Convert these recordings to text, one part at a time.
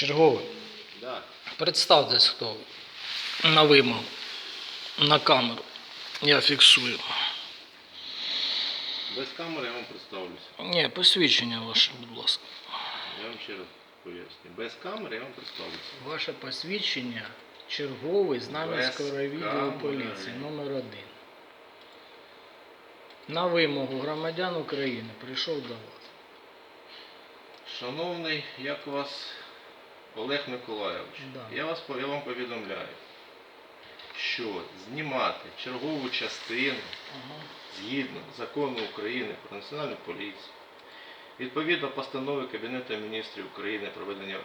Черговий. Да. Представтесь, хто. На вимогу. На камеру. Я фіксую. Без камери я вам представлюся. Ні, посвідчення ваше, будь ласка. Я вам ще раз поясню. Без камери я вам представлюся. Ваше посвідчення черговий Знам'янського райвідділу поліції номер 1 На вимогу громадян України прийшов до вас. Шановний, як вас Олег Миколайович, Да. я, вас, я вам повідомляю, що знімати чергову частину Ага. згідно закону України про національну поліцію, відповідно постанови Кабінету міністрів України про ведення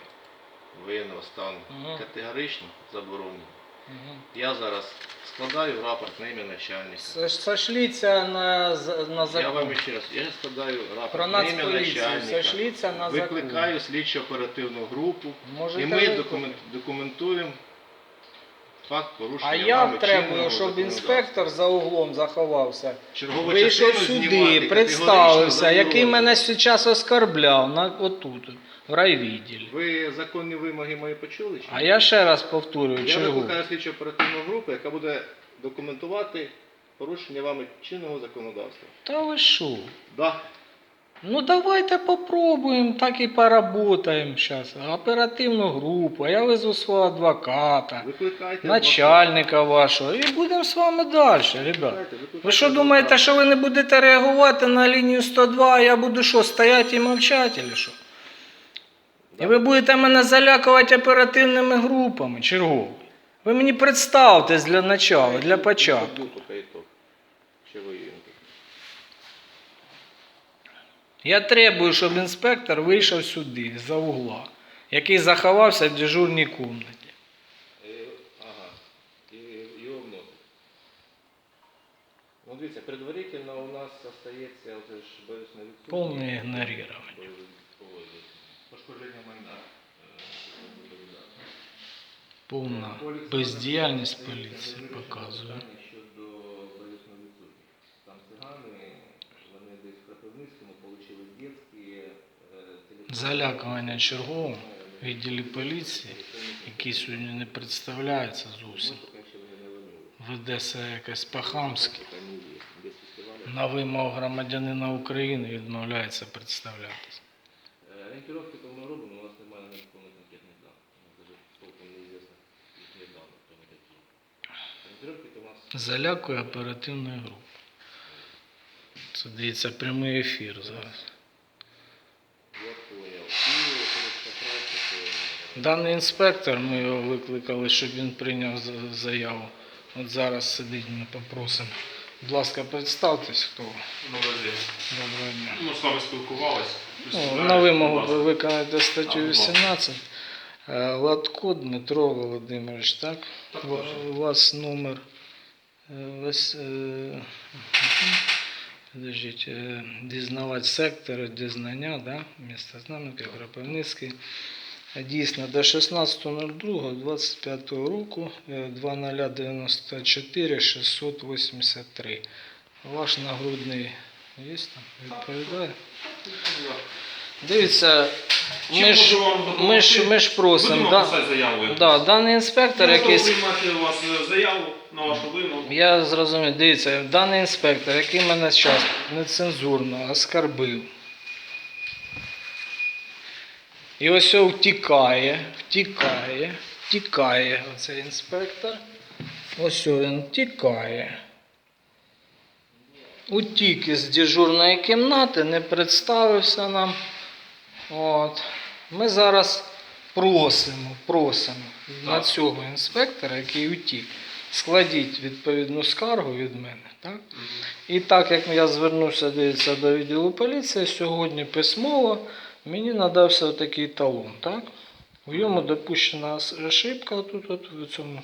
воєнного стану, Ага. категорично заборонено. Ага. Я зараз складаю рапорт на ім'я начальника. Сошліться на, з- на Я закон. вам ще раз, я складаю рапорт на ім'я нацполіцію. начальника. Сошліться на закон. Викликаю слідчо оперативну групу Можете і ми документ, документуємо факт порушення. А я вами требую, чинного щоб законодавства. інспектор за углом заховався. Чергову Вийшов частину сюди, знімати представився, категорично який заборонено. мене зараз оскорбляв на отут, в райвідділі. Ви законні вимоги мої почули? Чи? А я ще раз повторюю, я чергу. викликаю слідчо оперативну групу, яка буде документувати порушення вами чинного законодавства. Та ви що? Да. Ну давайте попробуємо, так і поработаємо зараз. Оперативну групу, я везу свого адвоката, Викликайте. начальника вашого і будемо з вами далі, ребят. Ви що адвоката. думаєте, що ви не будете реагувати на лінію 102, а я буду що, стояти і мовчати, чи що? І ви будете мене залякувати оперативними групами, чергові. Ви мені представтесь для начала, для початку. Ще воєнний. Я требую, щоб інспектор вийшов сюди, за угла, який заховався в дежурній кімнаті. Е, Ага. І його вносить. Ну, дивіться, предварительно у нас остається оце ж боюсь на відсутність. Повне ігнорирование. Пошкодження майна. Повна бездіяльність поліції показує. Щодо болісну відсутність. Там цигани, вони десь в Кропивницькому отримали дітські е, телефони. Залякування черговим відділі поліції, який сьогодні не представляється зовсім. Веде себе якось по-хамськи. На вимогу громадянина України відмовляється представлятися. Е, то ми робимо, у нас немає повних анкетних даних. Толком неізвісно їхні дані, хто ми такі. Ориентировки то у нас Залякує оперативної групи. Це дивіться прямий ефір зараз. я поняв. І коротше праця, то Даний інспектор, ми його викликали, щоб він прийняв заяву. От зараз сидить, ми попросимо. Будь ласка, представтесь, хто ви. Доброго дня. Ми з вами спілкувалися. Ну, на вимогу ви виконаєте статтю 18. Е, Латко Дмитро Володимирович, так? Так У- вас номер. е, вось, е. Подождіть, дізнавач сектора дізнання, да? місто Знам'янка, Кропивницький. Е, Дійсно, до 16.02.25 року е, 2094 683. Ваш нагрудний є там? Відповідає? Дивіться, ми ж, ми ж, ми ж просимо. Да, да, даний інспектор якийсь. у вас е, заяву на вашу вимогу. Я зрозумів, дивіться, даний інспектор, який мене зараз нецензурно оскарбив. І ось втікає, втікає, втікає оцей інспектор. Ось він втікає. Утік із дежурної кімнати, не представився нам. От. Ми зараз просимо, просимо на цього інспектора, який утік, складіть відповідну скаргу від мене. Так? І так як я звернувся дивіться, до відділу поліції, сьогодні письмово мені надався такий талон. Так? У йому допущена ошибка тут, от, в цьому.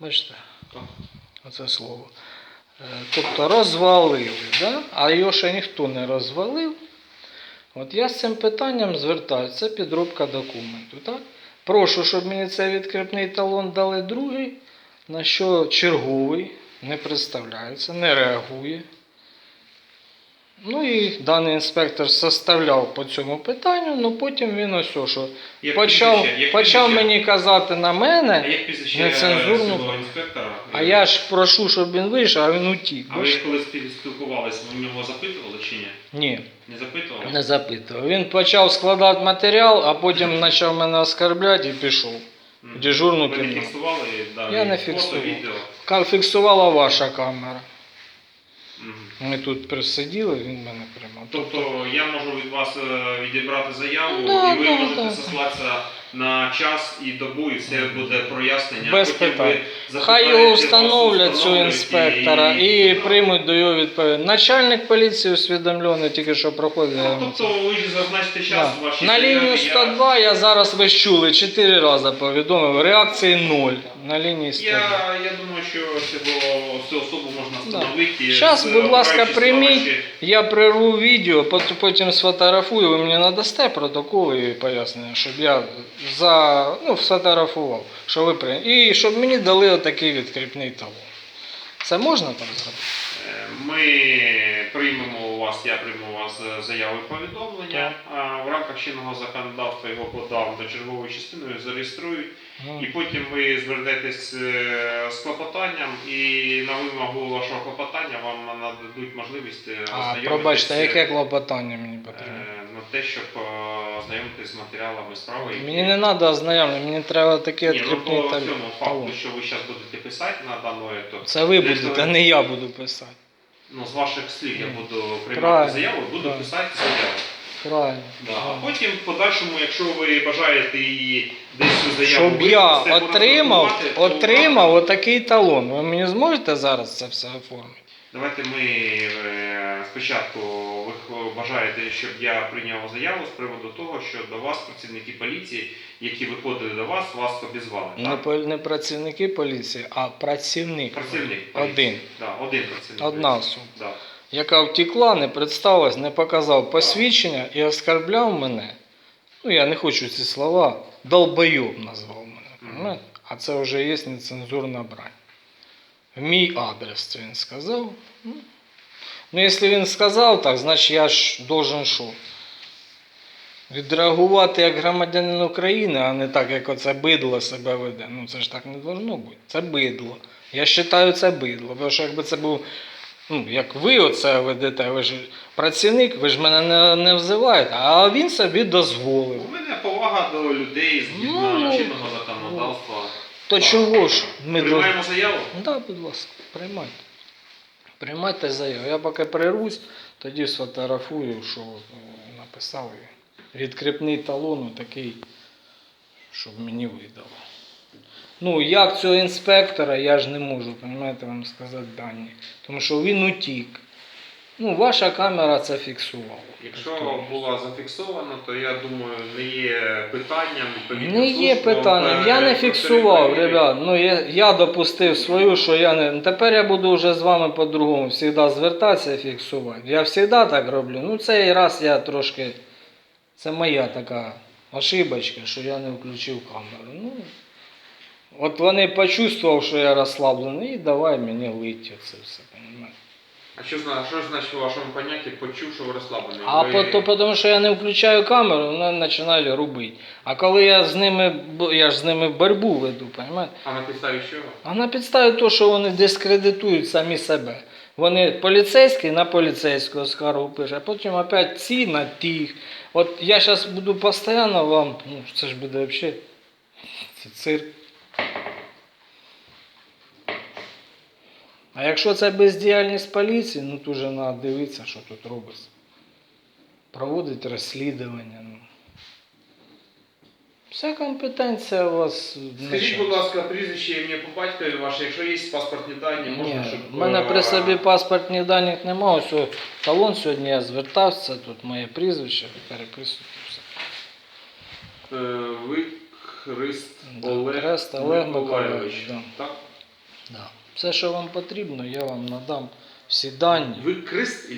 Бачите, оце слово. Е, Тобто розвалили, да? а його ще ніхто не розвалив. От я з цим питанням звертаюся, це підробка документу. Так? Прошу, щоб мені цей відкріпний талон дали другий, на що черговий не представляється, не реагує. Ну і даний інспектор составляв по цьому питанню, ну потім він ось о, що Як почав? Як почав мені казати на А мене, як прізвище Нецензурно. цього інспектора? а я ж прошу, щоб він вийшов, а він утік. А ви коли спіл- спілкувалися, ви в нього запитували чи ні? Ні, Не запитували? не запитував. Він почав складати матеріал, а потім почав мене оскарбляти і пішов. Мгм. дежурну Ви не кімнату. фіксували? Я не фото, фіксував. відео? Ка- Фіксувала ваша камера. Ми тут присиділи, він мене приймав. Тобто я можу від вас е, відібрати заяву, Ну, да, і ви да, можете да. сослатися на час і добу, і все буде прояснення. Без питань. Хай його встановлять цього інспектора і приймуть до його відповідь. Начальник поліції усвідомлений, тільки що проходить. Ну, тобто ви ж зазначите час Да. вашій На лінію я- 102 я зараз ви чули, 4 рази повідомив. Реакції 0 на лінії 102. Я, я думаю, що цю особу можна встановити. Зараз, будь ласка, прийміть. Я прерву відео, потім сфотографую, ви мені надасте протокол і пояснення, щоб я за, ну, сфотографував, що ви прийняли. І щоб мені дали отакий відкріпний талон. Це можна так зробити? Ми приймемо у вас, я прийму у вас е, заяву і повідомлення. А В рамках чинного законодавства його подав до чергової частини, зареєструють. І потім ви звернетесь е, з клопотанням, і на вимогу вашого клопотання вам нададуть можливість е, А, пробачте, яке клопотання мені потрібно? на те, щоб ознайомитись з матеріалами справи. Мені не треба ознайомлення, мені треба такий Ні, ну, по цьому факту, що ви зараз будете писати на дану ету, Це ви будете, а не я буду писати. Ну, з ваших слів я буду приймати Правильно, заяву, буду так. писати заяву. Правильно. Да. А потім в подальшому, якщо ви бажаєте її десь цю заяву Щоб я отримав, то отримав отакий талон. Ви мені зможете зараз це все оформити? Давайте ми е, спочатку ви бажаєте, щоб я прийняв заяву з приводу того, що до вас працівники поліції, які виходили до вас, вас обізвали. Не, так? пол- не працівники поліції, а працівник. Працівник поліції. Один. Да, один працівник. Одна особа. Да. Яка втекла, не представилась, не показав посвідчення і оскарбляв мене. Ну, я не хочу ці слова. Долбойоб назвав мене. Мгм. понимаєте? А це вже є нецензурна брань. Мій адрес це він сказав. Ну, Ну, якщо він сказав так, значить я ж должен що? Відреагувати як громадянин України, а не так, як оце бидло себе веде. Ну це ж так не должно бути. Це бидло. Я вважаю, це бидло. Бо що якби це був, ну, як ви оце ведете, ви ж працівник, ви ж мене не, не взиваєте, а він собі дозволив. У мене повага до людей згідно Ну, чинного законодавства. То чого ж ми. Приймаємо заяву? Ну, Так, будь ласка, приймайте. Приймайте заяву. Я поки прирвусь, тоді сфотографую, що е, написав. Відкріпний талон такий, щоб мені видало. Ну, як цього інспектора, я ж не можу, розумієте, вам сказати дані. Тому що він утік. Ну, ваша камера це фіксувала. Якщо було зафіксовано, то я думаю, не є питанням відповідно. Не є питання. Я не фіксував, ребят. Ну я, я допустив свою, що я не. Тепер я буду вже з вами по-другому завжди звертатися і фіксувати. Я завжди так роблю. Ну цей раз я трошки. Це моя така ошибочка, що я не включив камеру. Ну, от вони почувствував, що я розслаблений, і давай мені лиття це все, розумієте? А що, зна- що значить у вашому понятті почув, що ви розслаблений? А Ви- по, то, тому що я не включаю камеру, вони починають робити. А коли я з ними, бо- я ж з ними боротьбу веду, розумієте? А на підставі чого? А на підставі того, що вони дискредитують самі себе. Вони поліцейський на поліцейського скаргу пише, а потім опять ці на тих. От я зараз буду постійно вам, ну це ж буде взагалі цирк. А якщо це бездіяльність поліції, ну то вже треба дивитися, що тут робиться. Проводить розслідування. Ну. Вся компетенція у вас. Скажіть, будь ласка, прізвище ім'я по батькові ваше, якщо є паспортні дані, можна, Ні, щоб... в мене при е, собі паспортних даних немає. Ось талон сьогодні я звертався, тут моє прізвище, переписую все. е, Ви Христ Да, Олег Хрест Олег Миколайович. Миколайович, да. Так? Да. Все, що вам потрібно, я вам надам всі дані. Ви крест